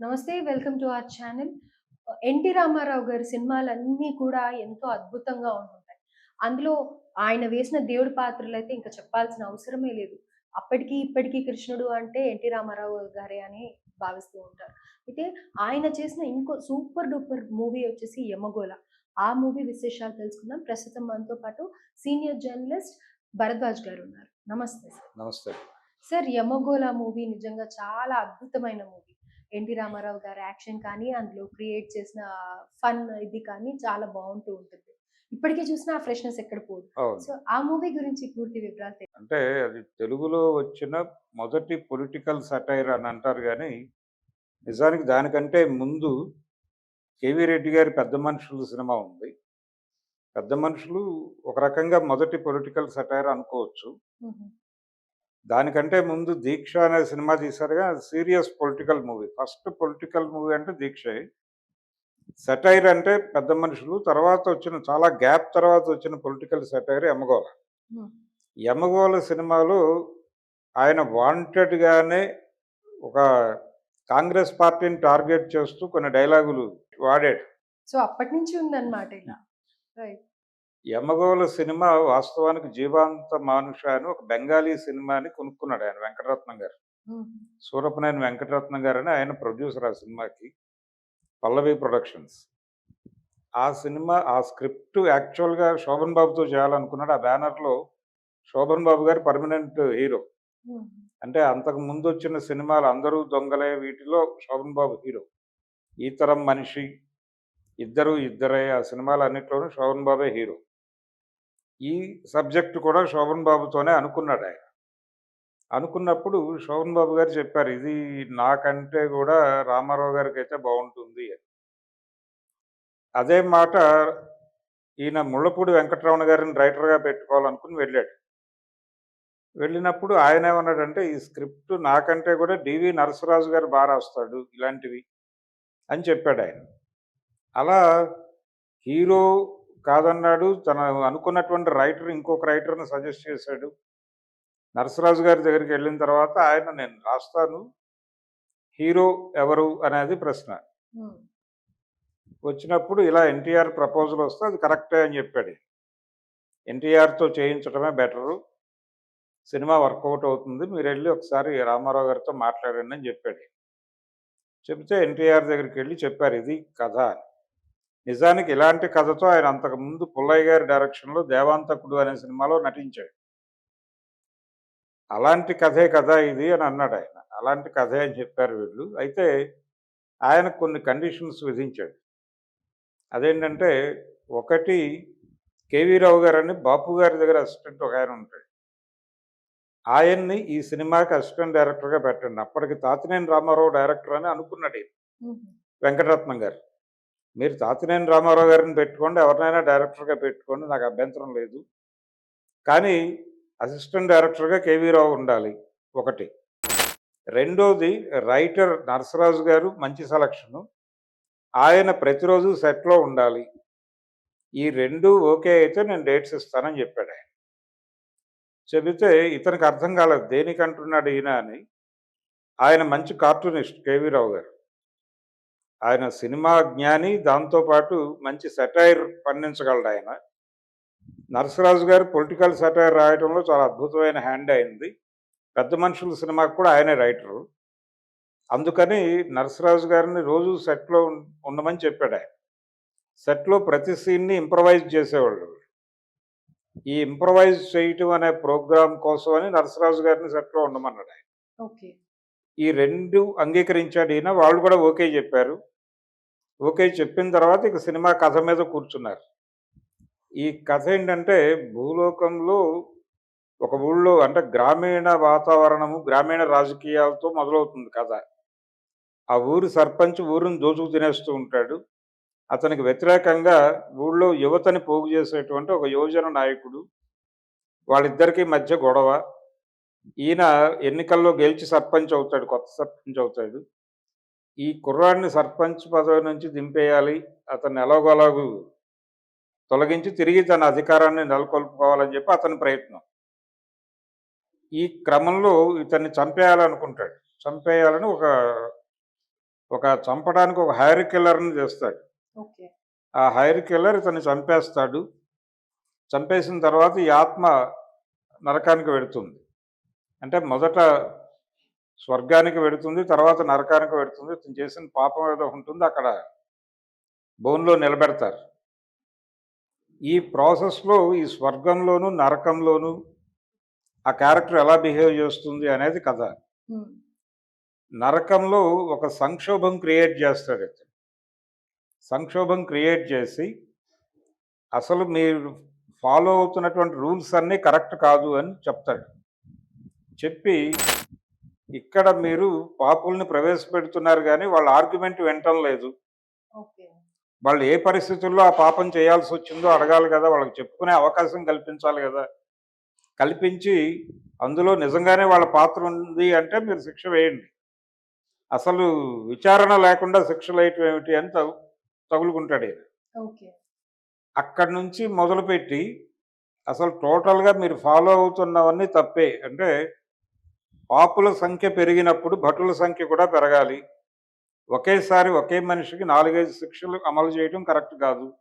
నమస్తే welcome to our channel. NT Rama Rao గారి సినిమాలన్నీ కూడా ఎంతో అద్భుతంగా ఉంటుంటాయి. అందులో ఆయన వేసిన దేవుడి పాత్రలు అయితే ఇంకా చెప్పాల్సిన అవసరమే లేదు. అప్పటికి ఇప్పటికీ కృష్ణుడు అంటే ఎన్టీ రామారావు గారే అని భావిస్తూ ఉంటారు. అయితే ఆయన చేసిన ఇంకో సూపర్ డూపర్ మూవీ వచ్చేసి యమగోళ. ఆ మూవీ విశేషాలు తెలుసుకుందాం. ప్రస్తుతం మనతో పాటు సీనియర్ జర్నలిస్ట్ భరద్వాజ్ గారు ఉన్నారు. నమస్తే సార్. నమస్తే. సార్ యమగోళ మూవీ నిజంగా చాలా అద్భుతమైన మూవీ. ఎన్టీ రామారావు గారి యాక్షన్ కానీ అందులో క్రియేట్ చేసిన ఫన్ ఇది కానీ చాలా బాగుంటూ ఉంటుంది. ఇప్పటికే చూసిన ఆ ఫ్రెష్నెస్ ఎక్కడ పోదు. సో ఆ మూవీ గురించి పూర్తి వివరాలు అంటే అది తెలుగులో వచ్చిన మొదటి పొలిటికల్ సటైర్ అని అంటారు కానీ నిజానికి దానికంటే ముందు కేవీ రెడ్డి గారి పెద్ద మనుషులు సినిమా ఉంది. పెద్ద మనుషులు ఒక రకంగా మొదటి పొలిటికల్ సటైర్ అనుకోవచ్చు. దానికంటే ముందు దీక్ష అనే cinema తీశారుగా serious political movie. First political movie అంటే దీక్షే. సటైర్ అంటే పెద్ద మనుషులు. తర్వాత వచ్చిన చాలా గ్యాప్ తర్వాత వచ్చిన పొలిటికల్ సటైర్ మ్మ్. యమగోళ సినిమాలో ఆయన వాంటెడ్గానే ఒక కాంగ్రెస్ పార్టీని టార్గెట్ చేస్తూ కొన్ని డైలాగులు వాడాడు. సో అప్పటి నుంచి ఉందన్నమాట ఇలా. రైట్. యమగోళ సినిమా వాస్తవానికి జీవాంత మానుష అని ఒక బెంగాలీ సినిమాని కొనుక్కున్నాడు ఆయన వెంకటరత్నం గారు. సూరపనేని వెంకటరత్నం గారు అని ఆయన ప్రొడ్యూసర్ ఆ సినిమాకి పల్లవి ప్రొడక్షన్స్. ఆ సినిమా ఆ స్క్రిప్ట్ యాక్చువల్గా శోభన్ బాబుతో చేయాలనుకున్నాడు. ఆ బ్యానర్లో శోభన్ బాబు గారు పర్మనెంట్ హీరో. అంటే అంతకు ముందు వచ్చిన సినిమాలు అందరూ దొంగలే వీటిలో శోభన్ బాబు హీరో. ఈ తరం మనిషి ఇద్దరు ఇద్దరే ఆ సినిమాలు అన్నిట్లోనూ శోభన్ బాబే హీరో. ఈ సబ్జెక్ట్ కూడా శోభన్ బాబుతోనే అనుకున్నాడు ఆయన. అనుకున్నప్పుడు శోభన్ బాబు గారు చెప్పారు ఇది నాకంటే కూడా రామారావు గారికి అయితే బాగుంటుంది అని. అదే మాట ఈయన ముళ్ళపూడి వెంకటరమణ గారిని రైటర్గా పెట్టుకోవాలనుకుని వెళ్ళాడు. వెళ్ళినప్పుడు ఆయన ఏమన్నాడంటే ఈ స్క్రిప్ట్ నాకంటే కూడా డివి నరసరాజు గారు బాగా రాస్తాడు ఇలాంటివి అని చెప్పాడు ఆయన. అలా హీరో కాదన్నాడు. తన అనుకున్నటువంటి రైటర్ ఇంకొక రైటర్ని సజెస్ట్ చేశాడు. నరసరాజు గారి దగ్గరికి వెళ్ళిన తర్వాత ఆయన నేను రాస్తాను. హీరో ఎవరు? అనేది ప్రశ్న. వచ్చినప్పుడు ఇలా ఎన్టీఆర్ ప్రపోజల్ వస్తే అది కరెక్టే అని చెప్పాడు. ఎన్టీఆర్తో చేయించడమే బెటరు సినిమా వర్కౌట్ అవుతుంది. మీరు వెళ్ళి ఒకసారి రామారావు గారితో మాట్లాడండి అని చెప్పాడు. చెప్తే ఎన్టీఆర్ దగ్గరికి వెళ్ళి చెప్పారు ఇది కథ అని. నిజానికి ఇలాంటి కథతో ఆయన అంతకుముందు పుల్లయ్య గారి డైరెక్షన్లో దేవాంతకుడు అనే సినిమాలో నటించాడు. అలాంటి కథే కదా ఇది అని అన్నాడు ఆయన. అలాంటి కథే అని చెప్పారు వీళ్ళు. అయితే ఆయన కొన్ని కండిషన్స్ విధించాడు. అదేంటంటే ఒకటి కేవీ రావు గారు అని బాపు గారి దగ్గర అసిస్టెంట్ ఒక ఆయన ఉంటాడు. ఆయన్ని ఈ సినిమాకి అసిస్టెంట్ డైరెక్టర్గా పెట్టండి. అప్పటికి తాతినేని రామారావు డైరెక్టర్ అని అనుకున్నాడు. వెంకటరత్నం గారు. మీరు తాతినేని రామారావు గారిని పెట్టుకోండి ఎవరినైనా డైరెక్టర్గా పెట్టుకోండి నాకు అభ్యంతరం లేదు. కానీ అసిస్టెంట్ డైరెక్టర్గా కేవీ రావు ఉండాలి ఒకటి. రెండోది రైటర్ నరసరాజు గారు మంచి సెలక్షను. ఆయన ప్రతిరోజు సెట్లో ఉండాలి. ఈ రెండు ఓకే అయితే నేను డేట్స్ ఇస్తానని చెప్పాడు ఆయన. చెబితే ఇతనికి అర్థం కాలేదు దేనికంటున్నాడు ఈయన అని. ఆయన మంచి కార్టూనిస్ట్ కేవీ రావు గారు. ఆయన సినిమా జ్ఞాని దాంతోపాటు మంచి సెటైర్ పండించగలడు ఆయన. నరసరాజు గారు పొలిటికల్ సెటైర్ రాయడంలో చాలా అద్భుతమైన హ్యాండ్ అయింది. పెద్ద మనుషుల సినిమాకు కూడా ఆయనే రైటరు. అందుకని నరసరాజు గారిని రోజు సెట్లో ఉండమని చెప్పాడు ఆయన. సెట్లో ప్రతి సీన్ని ఇంప్రవైజ్ చేసేవాళ్ళు. ఈ ఇంప్రవైజ్ చేయటం అనే ప్రోగ్రాం కోసమని నరసరాజు గారిని సెట్లో ఉండమన్నాడు ఆయన. ఓకే. ఈ రెండు అంగీకరించాడు ఈయన వాళ్ళు కూడా ఓకే చెప్పారు. ఓకే చెప్పిన తర్వాత ఇక సినిమా కథ మీద కూర్చున్నారు. ఈ కథ ఏంటంటే భూలోకంలో ఒక ఊళ్ళో అంటే గ్రామీణ వాతావరణము గ్రామీణ రాజకీయాలతో మొదలవుతుంది కథ. ఆ ఊరి సర్పంచ్ ఊరిని దోచుకు తినేస్తూ ఉంటాడు. అతనికి వ్యతిరేకంగా ఊళ్ళో యువతని పోగు చేసేటువంటి ఒక యువజన నాయకుడు వాళ్ళిద్దరికీ మధ్య గొడవ. ఈయన ఎన్నికల్లో గెలిచి సర్పంచ్ అవుతాడు కొత్త సర్పంచ్ అవుతాడు. ఈ కుర్రాడిని సర్పంచ్ పదవి నుంచి దింపేయాలి. అతన్ని ఎలాగోలాగు తొలగించి తిరిగి తన అధికారాన్ని నెలకొల్పుకోవాలని చెప్పి అతని ప్రయత్నం. ఈ క్రమంలో ఇతన్ని చంపేయాలనుకుంటాడు. చంపేయాలని ఒక ఒక చంపడానికి ఒక హైర్ కిల్లర్ని తెస్తాడు. ఓకే. ఆ హైర్ కిల్లర్ ఇతన్ని చంపేస్తాడు. చంపేసిన తర్వాత ఈ ఆత్మ నరకానికి వెడుతుంది అంటే మొదట స్వర్గానికి వెడుతుంది తర్వాత నరకానికి వెడుతుంది. ఇతను చేసిన పాపం ఏదో ఉంటుంది అక్కడ బోన్లో నిలబెడతారు. ఈ ప్రాసెస్లో ఈ స్వర్గంలోను నరకంలోను ఆ క్యారెక్టర్ ఎలా బిహేవ్ చేస్తుంది అనేది కథ. నరకంలో ఒక సంక్షోభం క్రియేట్ చేస్తాడు ఇతను. సంక్షోభం క్రియేట్ చేసి అసలు మీరు ఫాలో అవుతున్నటువంటి రూల్స్ అన్నీ కరెక్ట్ కాదు అని చెప్తాడు. చెప్పి ఇక్కడ మీరు పాపుల్ని ప్రవేశపెడుతున్నారు కానీ వాళ్ళ ఆర్గ్యుమెంట్ వినటం లేదు. వాళ్ళు ఏ పరిస్థితుల్లో ఆ పాపం చేయాల్సి వచ్చిందో అడగాలి కదా వాళ్ళకి చెప్పుకునే అవకాశం కల్పించాలి కదా. కల్పించి అందులో నిజంగానే వాళ్ళ పాత్ర ఉంది అంటే మీరు శిక్ష వేయండి. అసలు విచారణ లేకుండా శిక్షలు వేయటం ఏమిటి అని తగు తగులుకుంటాడు అక్కడి నుంచి మొదలుపెట్టి అసలు టోటల్గా మీరు ఫాలో అవుతున్నవన్నీ తప్పే. అంటే పాపుల సంఖ్య పెరిగినప్పుడు భటుల సంఖ్య కూడా పెరగాలి. ఒకేసారి ఒకే మనిషికి నాలుగైదు శిక్షలు అమలు చేయడం కరెక్ట్ కాదు.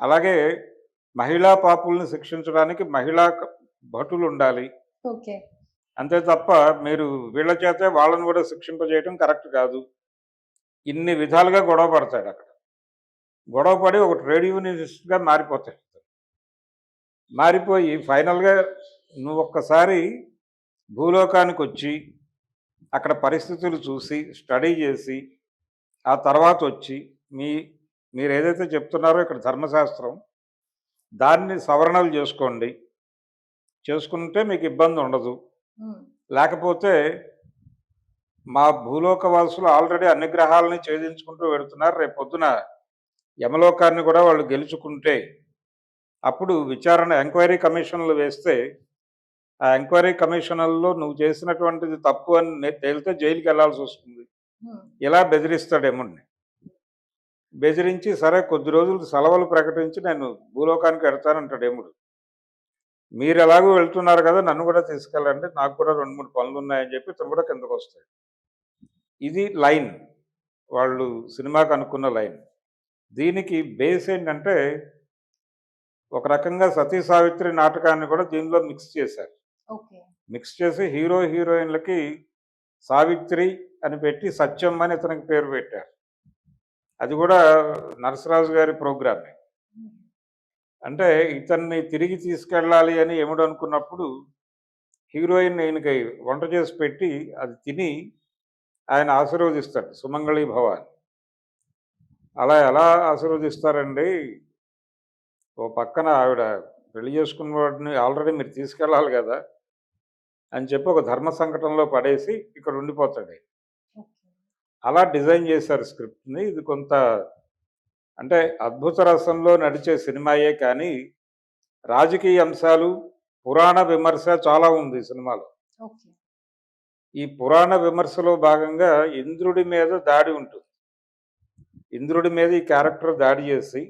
అలాగే మహిళా పాపుల్ని శిక్షించడానికి మహిళా భటులు ఉండాలి. ఓకే. అంతే తప్ప మీరు వీళ్ళ చేతే వాళ్ళని కూడా శిక్షింపజేయడం కరెక్ట్ కాదు. ఇన్ని విధాలుగా గొడవ పడతాడు అక్కడ. గొడవ పడి ఒక ట్రేడ్ యూనియనిస్ట్గా మారిపోతాడు. మారిపోయి ఫైనల్గా నువ్వు ఒక్కసారి భూలోకానికి వచ్చి అక్కడ పరిస్థితులు చూసి స్టడీ చేసి ఆ తర్వాత వచ్చి మీ మీరు ఏదైతే చెప్తున్నారో ఇక్కడ ధర్మశాస్త్రం దాన్ని సవరణలు చేసుకోండి. చేసుకుంటే మీకు ఇబ్బంది ఉండదు. లేకపోతే మా భూలోక వాసులు ఆల్రెడీ అన్ని గ్రహాలని ఛేదించుకుంటూ వెళుతున్నారు రేపు పొద్దున యమలోకాన్ని కూడా వాళ్ళు గెలుచుకుంటే అప్పుడు విచారణ ఎంక్వైరీ కమిషన్లు వేస్తే ఆ ఎంక్వైరీ కమిషన్లలో నువ్వు చేసినటువంటిది తప్పు అని తేలితే జైలుకి వెళ్ళాల్సి వస్తుంది. ఇలా బెదిరిస్తాడు ఎముడిని బెదిరించి సరే కొద్ది రోజులు సెలవులు ప్రకటించి నేను భూలోకానికి వెడతానంటాడు ఎముడు మీరు ఎలాగో వెళ్తున్నారు కదా నన్ను కూడా తీసుకెళ్ళండి నాకు కూడా రెండు మూడు పనులు ఉన్నాయని చెప్పి ఇతను కూడా కిందకు వస్తాడు. ఇది లైన్. వాళ్ళు సినిమాకి అనుకున్న లైన్. దీనికి బేస్ ఏంటంటే ఒక రకంగా సతీ సావిత్రి నాటకాన్ని కూడా దీనిలో మిక్స్ చేశారు. మిక్స్ చేసి హీరో హీరోయిన్లకి సావిత్రి అని పెట్టి సత్యం అని ఇతనికి పేరు పెట్టారు. అది కూడా నరసరాజు గారి ప్రోగ్రామే. అంటే ఇతన్ని తిరిగి తీసుకెళ్ళాలి అని ఎముడు అనుకున్నప్పుడు హీరోయిన్ ఈయనకి వంట చేసి పెట్టి అది తిని ఆయన ఆశీర్వదిస్తాడు సుమంగళి భవాన్. అలా ఎలా ఆశీర్వదిస్తారండి? ఓ పక్కన ఆవిడ పెళ్ళి చేసుకున్న వాడిని ఆల్రెడీ మీరు తీసుకెళ్ళాలి కదా అని చెప్పి ఒక ధర్మ సంకటంలో పడేసి ఇక్కడ ఉండిపోతాడు. అలా డిజైన్ చేశారు స్క్రిప్ట్ని. ఇది కొంత అంటే అద్భుత రసంలో నడిచే సినిమాయే కానీ రాజకీయ అంశాలు పురాణ విమర్శ చాలా ఉంది సినిమాలో. ఈ పురాణ విమర్శలో భాగంగా ఇంద్రుడి మీద దాడి ఉంటుంది. ఇంద్రుడి మీద ఈ క్యారెక్టర్ దాడి చేసి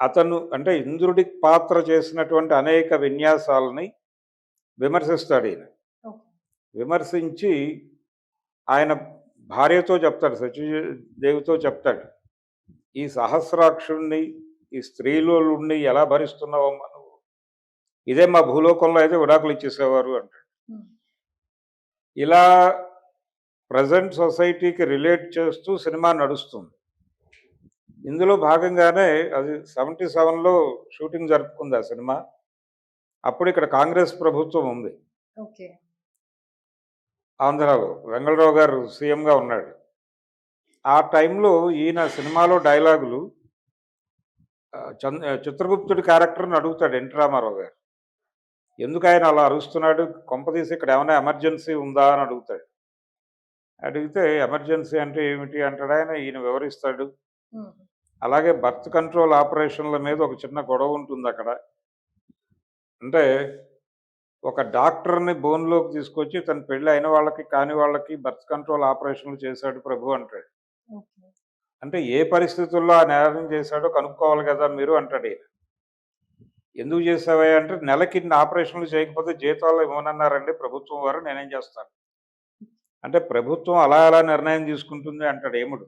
అతను అంటే ఇంద్రుడి పాత్ర చేసినటువంటి అనేక విన్యాసాలని విమర్శిస్తాడు ఈయన. విమర్శించి ఆయన భార్యతో చెప్తాడు సత్యదేవితో చెప్తాడు ఈ సహస్రాక్షుణ్ణి ఈ స్త్రీలోని ఎలా భరిస్తున్నావమ్మా నువ్వు? ఇదే మా భూలోకంలో అయితే విడాకులు ఇచ్చేసేవారు అంటాడు. ఇలా ప్రజెంట్ సొసైటీకి రిలేట్ చేస్తూ సినిమా నడుస్తుంది. ఇందులో భాగంగానే అది సెవెంటీ సెవెన్లో షూటింగ్ జరుపుకుంది ఆ సినిమా. అప్పుడు ఇక్కడ కాంగ్రెస్ ప్రభుత్వం ఉంది. ఓకే. ఆంధ్రాలో వెంగళరావు గారు సీఎంగా ఉన్నాడు. ఆ టైంలో ఈయన సినిమాలో డైలాగులు చిత్రగుప్తుడి క్యారెక్టర్ని అడుగుతాడు ఎన్టీ రామారావు గారు. ఎందుకు ఆయన అలా అరుస్తున్నాడు? కొంపదీసి ఇక్కడ ఏమైనా ఎమర్జెన్సీ ఉందా అని అడుగుతాడు. అడిగితే ఎమర్జెన్సీ అంటే ఏమిటి అంటాడు ఆయన ఈయన వివరిస్తాడు. అలాగే బర్త్ కంట్రోల్ ఆపరేషన్ల మీద ఒక చిన్న గొడవ ఉంటుంది అక్కడ. అంటే ఒక డాక్టర్ని బోన్లోకి తీసుకొచ్చి తన పెళ్ళి అయిన వాళ్ళకి కాని వాళ్ళకి బర్త్ కంట్రోల్ ఆపరేషన్లు చేశాడు ప్రభు అంటాడు. అంటే ఏ పరిస్థితుల్లో ఆ నేరం చేశాడో కనుక్కోవాలి కదా మీరు అంటాడు ఈయన. ఎందుకు చేసావా అంటే నెలకి ఇన్ని ఆపరేషన్లు చేయకపోతే జీతాలు ఇవ్వనన్నారండి ప్రభుత్వం వారు నేనేం చేస్తాను? అంటే ప్రభుత్వం అలా అలా నిర్ణయం తీసుకుంటుంది అంటాడు ఏముడు?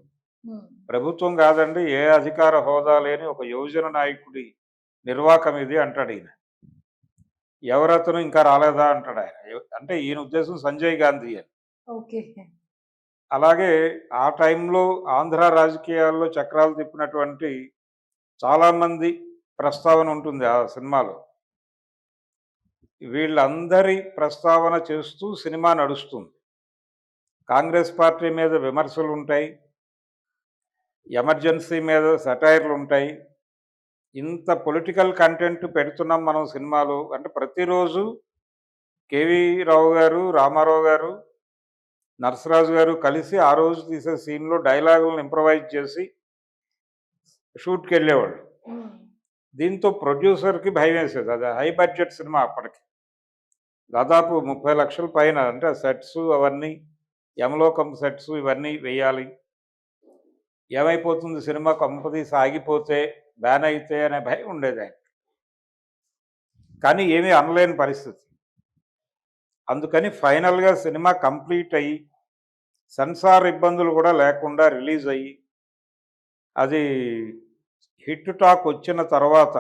ప్రభుత్వం కాదండి ఏ అధికార హోదా లేని ఒక యువజన నాయకుడి నిర్వాకం ఇది అంటాడు ఈయన. ఎవరతను ఇంకా రాలేదా అంటాడు ఆయన. అంటే ఈయన ఉద్దేశం సంజయ్ గాంధీ అని. ఓకే. అలాగే ఆ టైంలో ఆంధ్ర రాజకీయాల్లో చక్రాలు తిప్పినటువంటి చాలామంది ప్రస్తావన ఉంటుంది ఆ సినిమాలో. వీళ్ళందరి ప్రస్తావన చేస్తూ సినిమా నడుస్తుంది. కాంగ్రెస్ పార్టీ మీద విమర్శలు ఉంటాయి ఎమర్జెన్సీ మీద సటైర్లు ఉంటాయి. ఇంత పొలిటికల్ కంటెంట్ పెడుతున్నాం మనం సినిమాలో. అంటే ప్రతిరోజు కేవీ రావు గారు రామారావు గారు నరసరాజు గారు కలిసి ఆ రోజు తీసే సీన్లో డైలాగులను ఇంప్రవైజ్ చేసి షూట్కి వెళ్ళేవాళ్ళు. దీంతో ప్రొడ్యూసర్కి భయం వేసేది. అది హై బడ్జెట్ సినిమా అప్పటికి. దాదాపు ముప్పై లక్షల పైన. అంటే సెట్స్ అవన్నీ యమలోకం సెట్స్ ఇవన్నీ వేయాలి. ఏమైపోతుంది సినిమా కంపదీసి ఆగిపోతే బ్యాన్ అయితే అనే భయం ఉండేది ఆయన కానీ ఏమీ అనలేని పరిస్థితి. అందుకని ఫైనల్గా సినిమా కంప్లీట్ అయ్యి సెన్సార్ ఇబ్బందులు కూడా లేకుండా రిలీజ్ అయ్యి అది హిట్ టాక్ వచ్చిన తర్వాత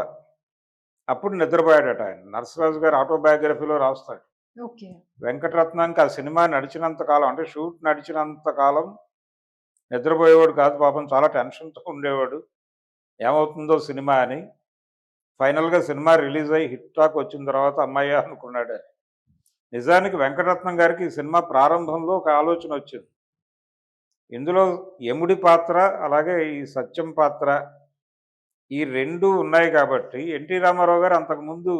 అప్పుడు నిద్రపోయాడట ఆయన. నరసరాజు గారు ఆటోబయోగ్రఫీలో రాస్తాడు. వెంకటరత్నానికి ఆ సినిమా నడిచినంత కాలం అంటే షూట్ నడిచినంత కాలం నిద్రపోయేవాడు కాదు పాపం చాలా టెన్షన్తో ఉండేవాడు. ఏమవుతుందో సినిమా అని. ఫైనల్గా సినిమా రిలీజ్ అయ్యి హిట్ టాక్ వచ్చిన తర్వాత అమ్మాయ్యా అనుకున్నాడు. నిజానికి వెంకటరత్నం గారికి ఈ సినిమా ప్రారంభంలో ఒక ఆలోచన వచ్చింది. ఇందులో యముడి పాత్ర అలాగే ఈ సత్యం పాత్ర ఈ రెండు ఉన్నాయి కాబట్టి ఎన్టీ రామారావు గారు అంతకుముందు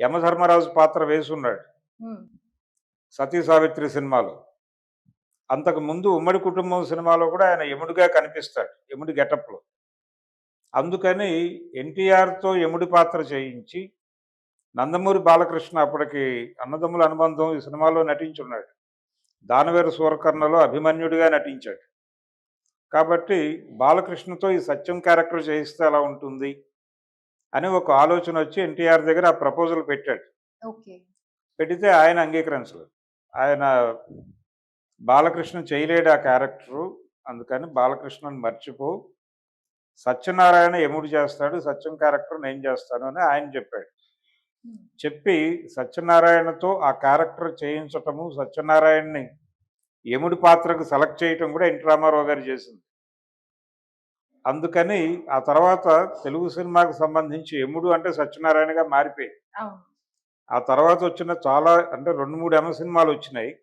యమధర్మరాజు పాత్ర వేసి ఉన్నాడు ఉమ్, సతీ సావిత్రి సినిమాలో. అంతకు ముందు ఉమ్మడి కుటుంబం సినిమాలో కూడా ఆయన యముడిగా కనిపిస్తాడు యముడి గెటప్లో. అందుకని ఎన్టీఆర్తో యముడి పాత్ర చేయించి నందమూరి బాలకృష్ణ అప్పటికి అన్నదమ్ముల అనుబంధం ఈ సినిమాలో నటించున్నాడు. దానవేరు సూరకర్ణలో అభిమన్యుడిగా నటించాడు. కాబట్టి బాలకృష్ణతో ఈ సత్యం క్యారెక్టర్ చేయిస్తే ఎలా ఉంటుంది? అని ఒక ఆలోచన వచ్చి ఎన్టీఆర్ దగ్గర ఆ ప్రపోజల్ పెట్టాడు. పెడితే ఆయన అంగీకరించలేదు. ఆయన బాలకృష్ణ చేయలేడు ఆ క్యారెక్టరు. అందుకని బాలకృష్ణని మర్చిపో. సత్యనారాయణ ఎముడు చేస్తాడు సత్యం క్యారెక్టర్ నేను చేస్తాను అని ఆయన చెప్పాడు. చెప్పి సత్యనారాయణతో ఆ క్యారెక్టర్ చేయించటము సత్యనారాయణని యముడి పాత్రకు సెలెక్ట్ చేయటం కూడా ఎన్టీ రామారావు గారు చేసింది. అందుకని ఆ తర్వాత తెలుగు సినిమాకు సంబంధించి యముడు అంటే సత్యనారాయణగా మారిపోయింది. అవును. ఆ తర్వాత వచ్చిన చాలా అంటే రెండు మూడు ఎమ సినిమాలు వచ్చినాయి.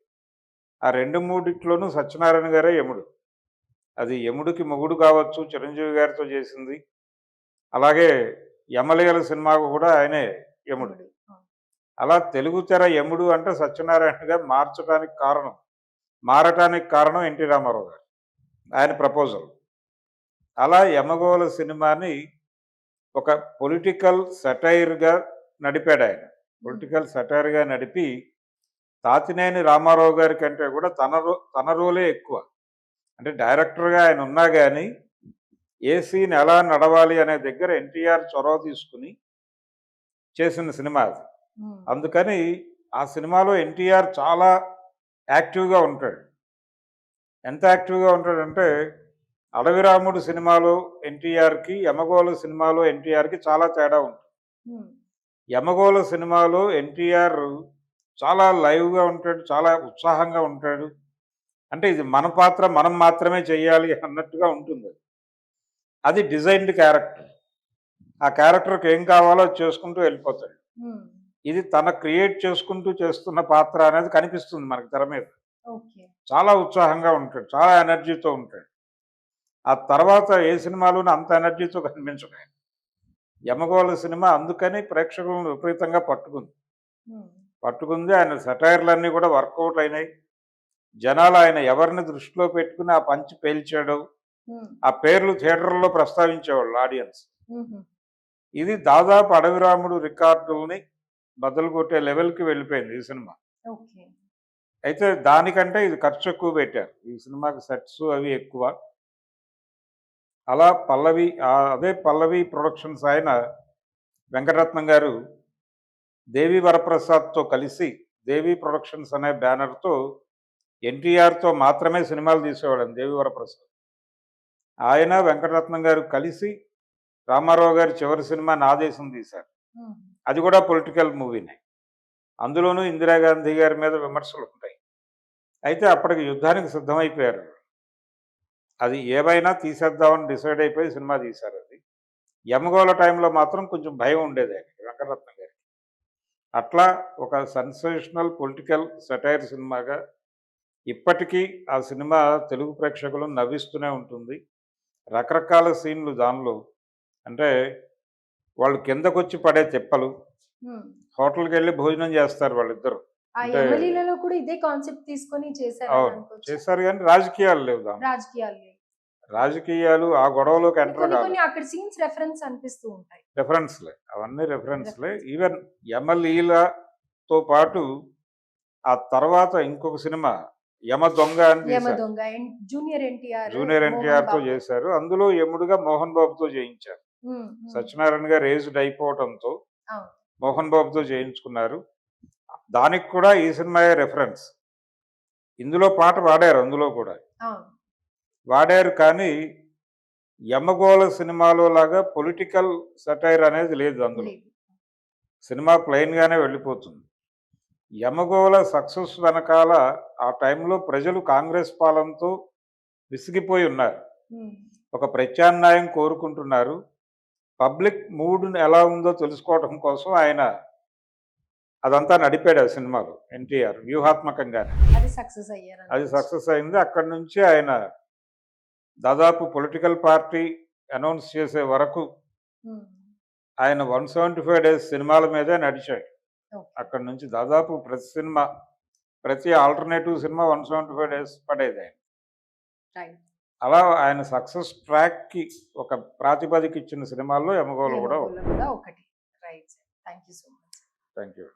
ఆ రెండు మూడిట్లోనూ సత్యనారాయణ గారే యముడు. అది యముడికి మొగుడు కావచ్చు చిరంజీవి గారితో చేసింది. అలాగే యమలయల సినిమాకు కూడా ఆయనే యముడు. అలా తెలుగు తెర యముడు అంటే సత్యనారాయణగా మార్చడానికి కారణం. మారటానికి కారణం ఎన్టీ రామారావు గారు. ఆయన ప్రపోజల్. అలా యమగోళ సినిమాని ఒక పొలిటికల్ సటైర్గా నడిపాడు ఆయన. పొలిటికల్ సటైర్గా నడిపి తాతినేని రామారావు గారి కంటే కూడా తన రో తన రోలే ఎక్కువ. అంటే డైరెక్టర్గా ఆయన ఉన్నా కానీ ఏ సీన్ ఎలా నడవాలి అనే దగ్గర ఎన్టీఆర్ చొరవ తీసుకుని చేసిన సినిమా అది. అందుకని ఆ సినిమాలో ఎన్టీఆర్ చాలా యాక్టివ్గా ఉంటాడు. ఎంత యాక్టివ్గా ఉంటాడంటే అడవిరాముడు సినిమాలో ఎన్టీఆర్కి యమగోళ సినిమాలో ఎన్టీఆర్కి చాలా తేడా ఉంటుంది. యమగోళ సినిమాలో ఎన్టీఆర్ చాలా లైవ్గా ఉంటాడు చాలా ఉత్సాహంగా ఉంటాడు. అంటే ఇది మన పాత్ర మనం మాత్రమే చేయాలి అన్నట్టుగా ఉంటుంది అది. Designed character. ఆ క్యారెక్టర్కి ఏం కావాలో అది చేసుకుంటూ వెళ్ళిపోతాడు. ఇది తన క్రియేట్ చేసుకుంటూ చేస్తున్న పాత్ర అనేది కనిపిస్తుంది మనకి తెర మీద. చాలా ఉత్సాహంగా ఉంటాడు చాలా ఎనర్జీతో ఉంటాడు. ఆ తర్వాత ఏ సినిమాలోనూ అంత ఎనర్జీతో కనిపించడు. ఆయన. యమగోళ సినిమా అందుకని ప్రేక్షకులను విపరీతంగా పట్టుకుంది. పట్టుకుంది. ఆయన సెటైర్లన్నీ కూడా వర్కౌట్ అయినాయి. జనాలు ఆయన ఎవరిని దృష్టిలో పెట్టుకుని ఆ పంచి పేల్చాడు ఆ పేర్లు థియేటర్లో ప్రస్తావించేవాళ్ళు ఆడియన్స్. ఇది దాదాపు అడవిరాముడు రికార్డుల్ని బద్దలు కొట్టే లెవెల్కి వెళ్ళిపోయింది ఈ సినిమా. అయితే దానికంటే ఇది ఖర్చు ఎక్కువ పెట్టారు. ఈ సినిమాకి సెట్స్ అవి ఎక్కువ. అలా పల్లవి అదే పల్లవి ప్రొడక్షన్స్ ఆయన వెంకటరత్నం గారు దేవి వరప్రసాద్తో కలిసి దేవి ప్రొడక్షన్స్ అనే బ్యానర్తో ఎన్టీఆర్తో మాత్రమే సినిమాలు తీసేవాడు దేవివర ప్రసాద్ ఆయన వెంకటరత్నం గారు కలిసి రామారావు గారి చివరి సినిమా నాదేశం తీశారు. అది కూడా పొలిటికల్ మూవీనే. అందులోనూ ఇందిరాగాంధీ గారి మీద విమర్శలు ఉంటాయి. అయితే అప్పటికి యుద్ధానికి సిద్ధమైపోయారు. అది ఏవైనా తీసేద్దామని డిసైడ్ అయిపోయి సినిమా తీశారు అది. యమగోళ టైంలో మాత్రం కొంచెం భయం ఉండేది ఆయనకి వెంకటరత్నం అట్లా ఒక సెన్సేషనల్ పొలిటికల్ సెటైర్ సినిమాగా ఇప్పటికీ ఆ సినిమా తెలుగు ప్రేక్షకులను నవ్విస్తూనే ఉంటుంది. రకరకాల సీన్లు దానిలో. అంటే వాళ్ళు కిందకొచ్చి పడే తిప్పలు. ఉమ్. హోటల్కి వెళ్ళి భోజనం చేస్తారు వాళ్ళిద్దరు. కూడా ఇదే కాన్సెప్ట్ తీసుకొని చేశారు చేస్తారు కానీ రాజకీయాలు లేవు దాని రాజకీయాలు. రాజకీయాలు ఆ గొడవలోకి ఎంటర్ కాదు. అక్కడ సీన్స్ రెఫరెన్స్ అనిపిస్తూ ఉంటాయి. రెఫరెన్స్లే అవన్నీ రెఫరెన్స్లే ఈవెన్ ఎమ్మెల్యేలతో పాటు ఆ తర్వాత ఇంకొక సినిమా యమ దొంగ అని జూనియర్ ఎన్టీఆర్ జూనియర్ ఎన్టీఆర్తో చేశారు. అందులో యముడుగా మోహన్ బాబుతో చేయించారు. సత్యనారాయణ గారు ఏజ్డ్ అయిపోవడంతో. మోహన్ బాబుతో చేయించుకున్నారు. దానికి కూడా ఈ సినిమాయే రెఫరెన్స్ ఇందులో పాట వాడారు అందులో కూడా. వాడారు కానీ యమగోళ సినిమాలో లాగా పొలిటికల్ సటైర్ అనేది లేదు అందులో. సినిమా ప్లెయిన్ గానే వెళ్ళిపోతుంది. యమగోళ సక్సెస్ వెనకాల ఆ టైంలో ప్రజలు కాంగ్రెస్ పాలనతో విసిగిపోయి ఉన్నారు. ఒక ప్రత్యామ్నాయం కోరుకుంటున్నారు. పబ్లిక్ మూడ్ ఎలా ఉందో తెలుసుకోవడం కోసం ఆయన అదంతా నడిపాడు ఆ సినిమాలో ఎన్టీఆర్ వ్యూహాత్మకంగానే. అది సక్సెస్ అయ్యారు అది సక్సెస్ అయింది. అక్కడి నుంచి ఆయన దాదాపు పొలిటికల్ పార్టీ అనౌన్స్ చేసే వరకు ఆయన వన్ సెవెంటీ ఫైవ్ డేస్ సినిమాల మీదే నడిచాడు. అక్కడి నుంచి దాదాపు ప్రతి సినిమా ప్రతి alternative cinema one seventy five days పడేది ఆయన. అలా ఆయన సక్సెస్ ట్రాక్కి ఒక ప్రాతిపదిక ఇచ్చిన సినిమాల్లో ఎమగోలు కూడా ఒకటి. Right thank you so much thank you